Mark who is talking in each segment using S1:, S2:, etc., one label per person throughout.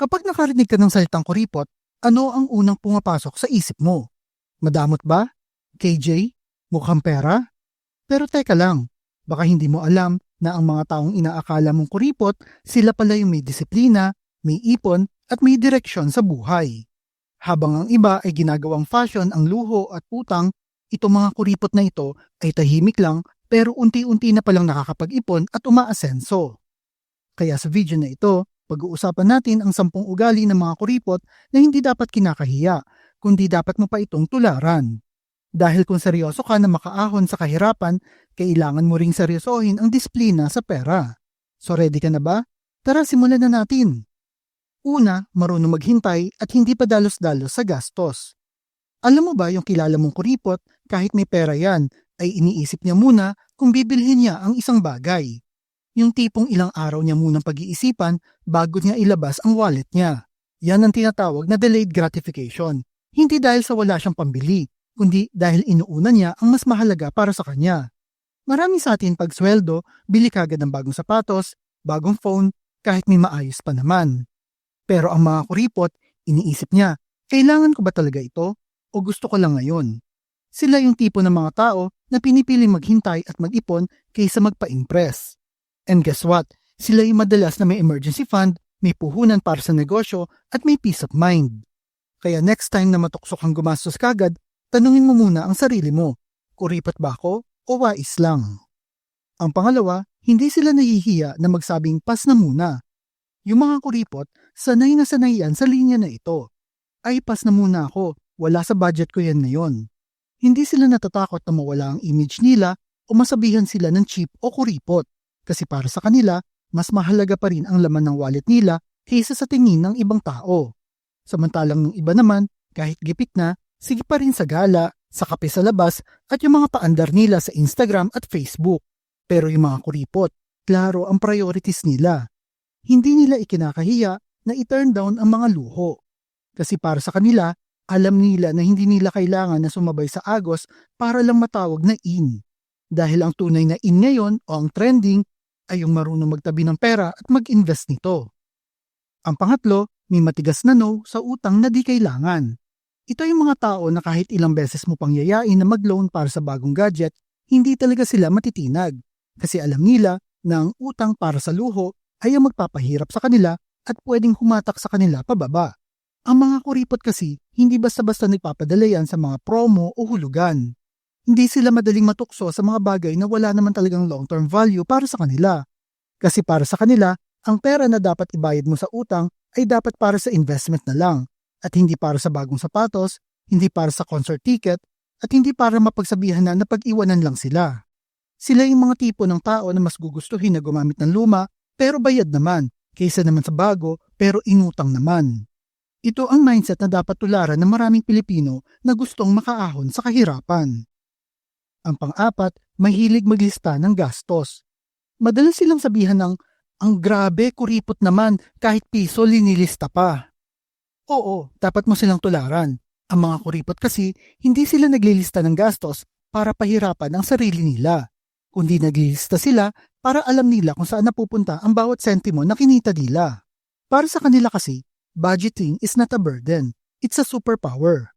S1: Kapag nakarinig ka ng salitang kuripot, ano ang unang pumapasok sa isip mo? Madamot ba? KJ? Mukhang pera? Pero teka lang, baka hindi mo alam na ang mga taong inaakala mong kuripot, sila pala yung may disiplina, may ipon, at may direksyon sa buhay. Habang ang iba ay ginagawang fashion ang luho at utang, itong mga kuripot na ito ay tahimik lang pero unti-unti na palang nakakapag-ipon at umaasenso. Kaya sa video na ito, pag-uusapan natin ang sampung ugali ng mga kuripot na hindi dapat kinakahiya, kundi dapat mo pa itong tularan. Dahil kung seryoso ka na makaahon sa kahirapan, kailangan mo ring seryosohin ang disiplina sa pera. So ready ka na ba? Tara simulan na natin. Una, marunong maghintay at hindi pa dalos-dalos sa gastos. Alam mo ba yung kilala mong kuripot, kahit may pera yan, ay iniisip niya muna kung bibilhin niya ang isang bagay. Yung tipong ilang araw niya munang pag-iisipan bago niya ilabas ang wallet niya. Yan ang tinatawag na delayed gratification. Hindi dahil sa wala siyang pambili, kundi dahil inuuna niya ang mas mahalaga para sa kanya. Marami sa atin pag sweldo, bili kagad ng bagong sapatos, bagong phone, kahit may maayos pa naman. Pero ang mga kuripot, iniisip niya, kailangan ko ba talaga ito o gusto ko lang ngayon? Sila yung tipo ng mga tao na pinipiling maghintay at mag-ipon kaysa magpa-impress. And guess what? Sila yung madalas na may emergency fund, may puhunan para sa negosyo at may peace of mind. Kaya next time na matuksok ang gumastos kagad, tanungin mo muna ang sarili mo, kuripot ba ako o wais lang? Ang pangalawa, hindi sila nahihiya na magsabing pas na muna. Yung mga kuripot, sanay na sanay yan sa linya na ito. Ay pas na muna ako, wala sa budget ko yan ngayon. Hindi sila natatakot na mawala ang image nila o masabihan sila ng cheap o kuripot kasi para sa kanila, mas mahalaga pa rin ang laman ng wallet nila kaysa sa tingin ng ibang tao. Samantalang ng iba naman, kahit gipit na, sige pa rin sa gala, sa kape sa labas at yung mga paandar nila sa Instagram at Facebook. Pero yung mga kuripot, klaro ang priorities nila. Hindi nila ikinakahiya na i-turn down ang mga luho. Kasi para sa kanila, alam nila na hindi nila kailangan na sumabay sa agos para lang matawag na in. Dahil ang tunay na in ngayon o ang trending ay yung marunong magtabi ng pera at mag-invest nito. Ang pangatlo, may matigas na no sa utang na di kailangan. Ito yung mga tao na kahit ilang beses mo pang yayain na mag-loan para sa bagong gadget, hindi talaga sila matitinag. Kasi alam nila na ang utang para sa luho ay ang magpapahirap sa kanila at pwedeng humatak sa kanila pababa. Ang mga kuripot kasi, hindi basta-basta nagpapadala yan sa mga promo o hulugan. Hindi sila madaling matukso sa mga bagay na wala naman talagang long-term value para sa kanila. Kasi para sa kanila, ang pera na dapat ibayad mo sa utang ay dapat para sa investment na lang at hindi para sa bagong sapatos, hindi para sa concert ticket, at hindi para mapagsabihan na napag-iwanan lang sila. Sila yung mga tipo ng tao na mas gugustuhin na gumamit ng luma pero bayad naman kaysa naman sa bago pero inutang naman. Ito ang mindset na dapat tularan ng maraming Pilipino na gustong makaahon sa kahirapan. Ang pang-apat, mahilig maglista ng gastos. Madalas silang sabihan ng, ang grabe, kuripot naman, kahit piso linilista pa. Oo, dapat mo silang tularan. Ang mga kuripot kasi, hindi sila naglilista ng gastos para pahirapan ang sarili nila. Kundi naglilista sila para alam nila kung saan napupunta ang bawat sentimo na kinita nila. Para sa kanila kasi, budgeting is not a burden. It's a superpower.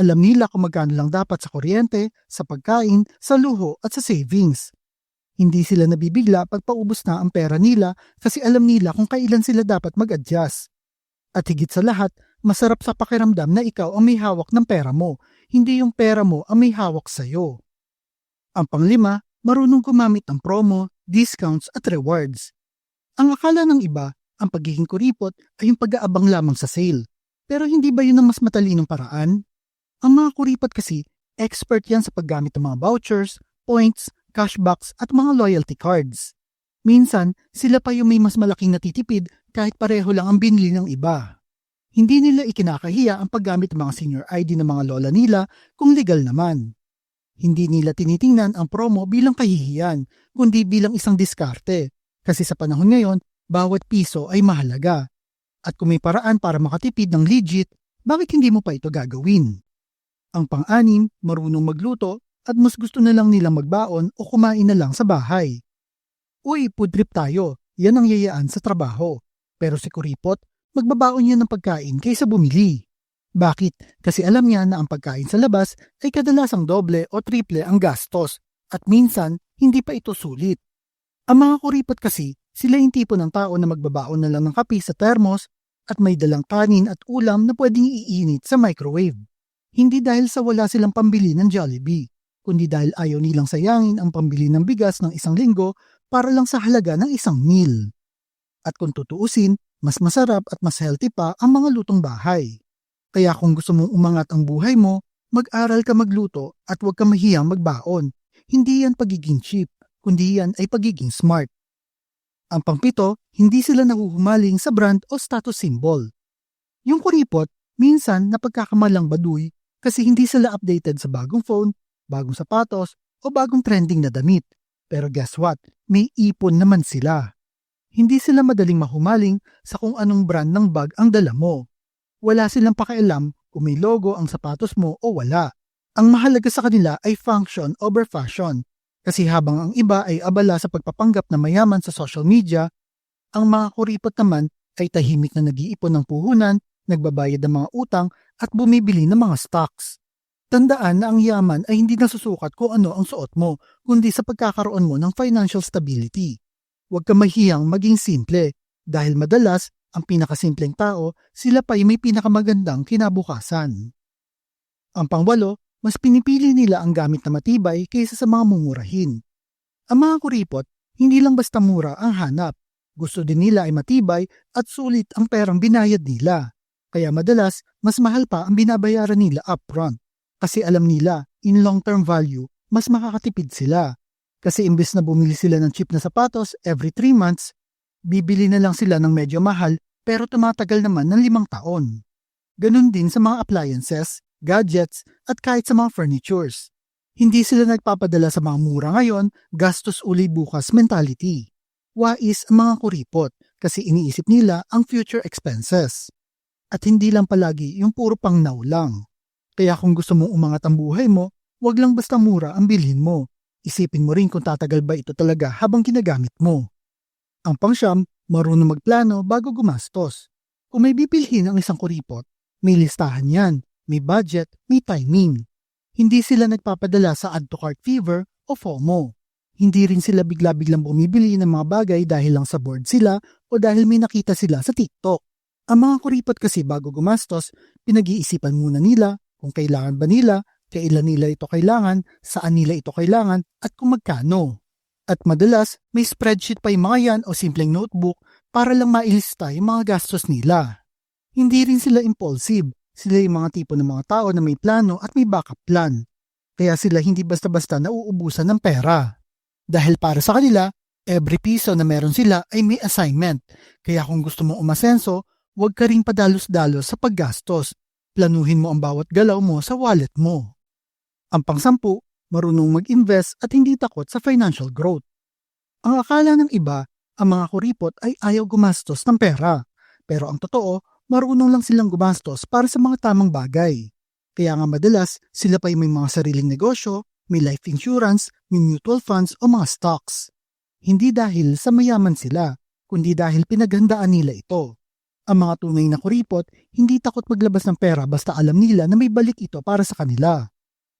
S1: Alam nila kung magkano lang dapat sa kuryente, sa pagkain, sa luho at sa savings. Hindi sila nabibigla pag paubos na ang pera nila kasi alam nila kung kailan sila dapat mag-adjust. At higit sa lahat, masarap sa pakiramdam na ikaw ang may hawak ng pera mo, hindi yung pera mo ang may hawak sa'yo. Ang panglima, marunong gumamit ng promo, discounts at rewards. Ang akala ng iba, ang pagiging kuripot ay yung pag-aabang lamang sa sale. Pero hindi ba yun ang mas matalinong paraan? Ang mga kuripot kasi, expert yan sa paggamit ng mga vouchers, points, cashbacks at mga loyalty cards. Minsan, sila pa yung may mas malaking natitipid kahit pareho lang ang binili ng iba. Hindi nila ikinakahiya ang paggamit ng mga senior ID ng mga lola nila kung legal naman. Hindi nila tinitingnan ang promo bilang kahihiyan, kundi bilang isang diskarte. Kasi sa panahon ngayon, bawat piso ay mahalaga. At kung may paraan para makatipid ng legit, bakit hindi mo pa ito gagawin? Ang pang-anim, marunong magluto at mas gusto na lang nilang magbaon o kumain na lang sa bahay. Uy, food trip tayo. Yan ang yayaan sa trabaho. Pero si Kuripot, magbabaon niya ng pagkain kaysa bumili. Bakit? Kasi alam niya na ang pagkain sa labas ay kadalasang doble o triple ang gastos at minsan hindi pa ito sulit. Ang mga kuripot kasi, sila yung tipo ng tao na magbabaon na lang ng kape sa thermos at may dalang kanin at ulam na pwedeng iinit sa microwave. Hindi dahil sa wala silang pambili ng Jollibee, kundi dahil ayaw nilang sayangin ang pambili ng bigas ng isang linggo para lang sa halaga ng isang meal. At kung tutuusin, mas masarap at mas healthy pa ang mga lutong bahay. Kaya kung gusto mong umangat ang buhay mo, mag-aral ka magluto at huwag ka mahiyang magbaon. Hindi yan pagiging cheap, kundi yan ay pagiging smart. Ang pangpito, hindi sila nahuhumaling sa brand o status symbol. Yung kuripot, minsan napagkakamalang baduy kasi hindi sila updated sa bagong phone, bagong sapatos, o bagong trending na damit. Pero guess what? May ipon naman sila. Hindi sila madaling mahumaling sa kung anong brand ng bag ang dala mo. Wala silang pakialam kung may logo ang sapatos mo o wala. Ang mahalaga sa kanila ay function over fashion. Kasi habang ang iba ay abala sa pagpapanggap na mayaman sa social media, ang mga kuripot naman ay tahimik na nag-iipon ng puhunan, nagbabayad ng mga utang at bumibili ng mga stocks. Tandaan na ang yaman ay hindi nasusukat kung ano ang suot mo, kundi sa pagkakaroon mo ng financial stability. Huwag ka mahiyang maging simple dahil madalas ang pinakasimpleng tao, sila pa ay may pinakamagandang kinabukasan. Ang pangwalo, mas pinipili nila ang gamit na matibay kaysa sa mga mumurahin. Ang mga kuripot, hindi lang basta mura ang hanap. Gusto din nila ay matibay at sulit ang perang binayad nila. Kaya madalas, mas mahal pa ang binabayaran nila upfront. Kasi alam nila, in long-term value, mas makakatipid sila. Kasi imbes na bumili sila ng cheap na sapatos every 3 months, bibili na lang sila ng medyo mahal pero tumatagal naman ng limang taon. Ganon din sa mga appliances, gadgets at kahit sa mga furnitures. Hindi sila nagpapadala sa mga mura ngayon, gastos uli bukas mentality. Wais ang mga kuripot kasi iniisip nila ang future expenses. At hindi lang palagi yung puro pang now lang. Kaya kung gusto mong umangat ang buhay mo, wag lang basta mura ang bilhin mo. Isipin mo rin kung tatagal ba ito talaga habang ginagamit mo. Ang pangsyam, marunong magplano bago gumastos. Kung may bibilhin ang isang kuripot, may listahan yan may budget, may timing. Hindi sila nagpapadala sa add to cart fever o FOMO. Hindi rin sila bigla-biglang bumibili ng mga bagay dahil lang sa board sila o dahil may nakita sila sa TikTok. Ang mga kuripot kasi bago gumastos, pinag-iisipan muna nila kung kailangan ba nila, kailan nila ito kailangan, saan nila ito kailangan, at kung magkano. At madalas, may spreadsheet pa yung mga yan o simpleng notebook para lang mailista yung mga gastos nila. Hindi rin sila impulsive sila yung mga tipo ng mga tao na may plano at may backup plan. Kaya sila hindi basta-basta nauubusan ng pera. Dahil para sa kanila, every piso na meron sila ay may assignment. Kaya kung gusto mong umasenso, huwag ka rin padalos-dalos sa paggastos. Planuhin mo ang bawat galaw mo sa wallet mo. Ang pangsampu, marunong mag-invest at hindi takot sa financial growth. Ang akala ng iba, ang mga kuripot ay ayaw gumastos ng pera. Pero ang totoo, marunong lang silang gumastos para sa mga tamang bagay. Kaya nga madalas, sila pa may mga sariling negosyo, may life insurance, may mutual funds o mga stocks. Hindi dahil sa mayaman sila, kundi dahil pinaghandaan nila ito. Ang mga tunay na kuripot, hindi takot maglabas ng pera basta alam nila na may balik ito para sa kanila.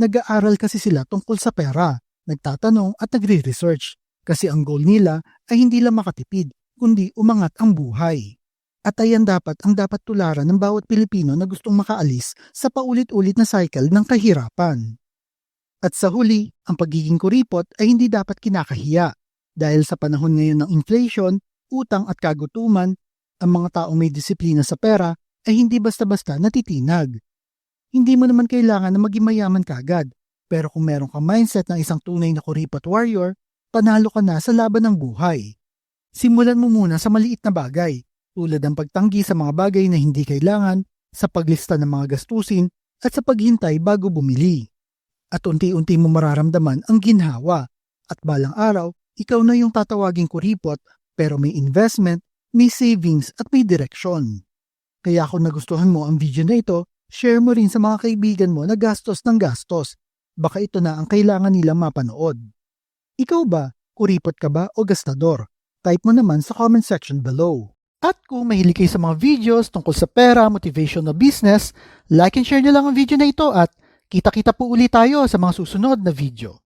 S1: Nag-aaral kasi sila tungkol sa pera, nagtatanong at nagre-research kasi ang goal nila ay hindi lang makatipid, kundi umangat ang buhay. At ayan dapat ang dapat tularan ng bawat Pilipino na gustong makaalis sa paulit-ulit na cycle ng kahirapan. At sa huli, ang pagiging kuripot ay hindi dapat kinakahiya dahil sa panahon ngayon ng inflation, utang at kagutuman, ang mga taong may disiplina sa pera ay hindi basta-basta natitinag. Hindi mo naman kailangan na maging mayaman kagad, pero kung meron kang mindset ng isang tunay na kuripot warrior, panalo ka na sa laban ng buhay. Simulan mo muna sa maliit na bagay tulad ng pagtanggi sa mga bagay na hindi kailangan, sa paglista ng mga gastusin, at sa paghintay bago bumili. At unti-unti mo mararamdaman ang ginhawa at balang araw, ikaw na yung tatawaging kuripot pero may investment, may savings at may direksyon. Kaya kung nagustuhan mo ang video na ito, share mo rin sa mga kaibigan mo na gastos ng gastos. Baka ito na ang kailangan nilang mapanood. Ikaw ba, kuripot ka ba o gastador? Type mo naman sa comment section below. At kung mahilig kayo sa mga videos tungkol sa pera, motivation na business, like and share nyo lang ang video na ito at kita-kita po ulit tayo sa mga susunod na video.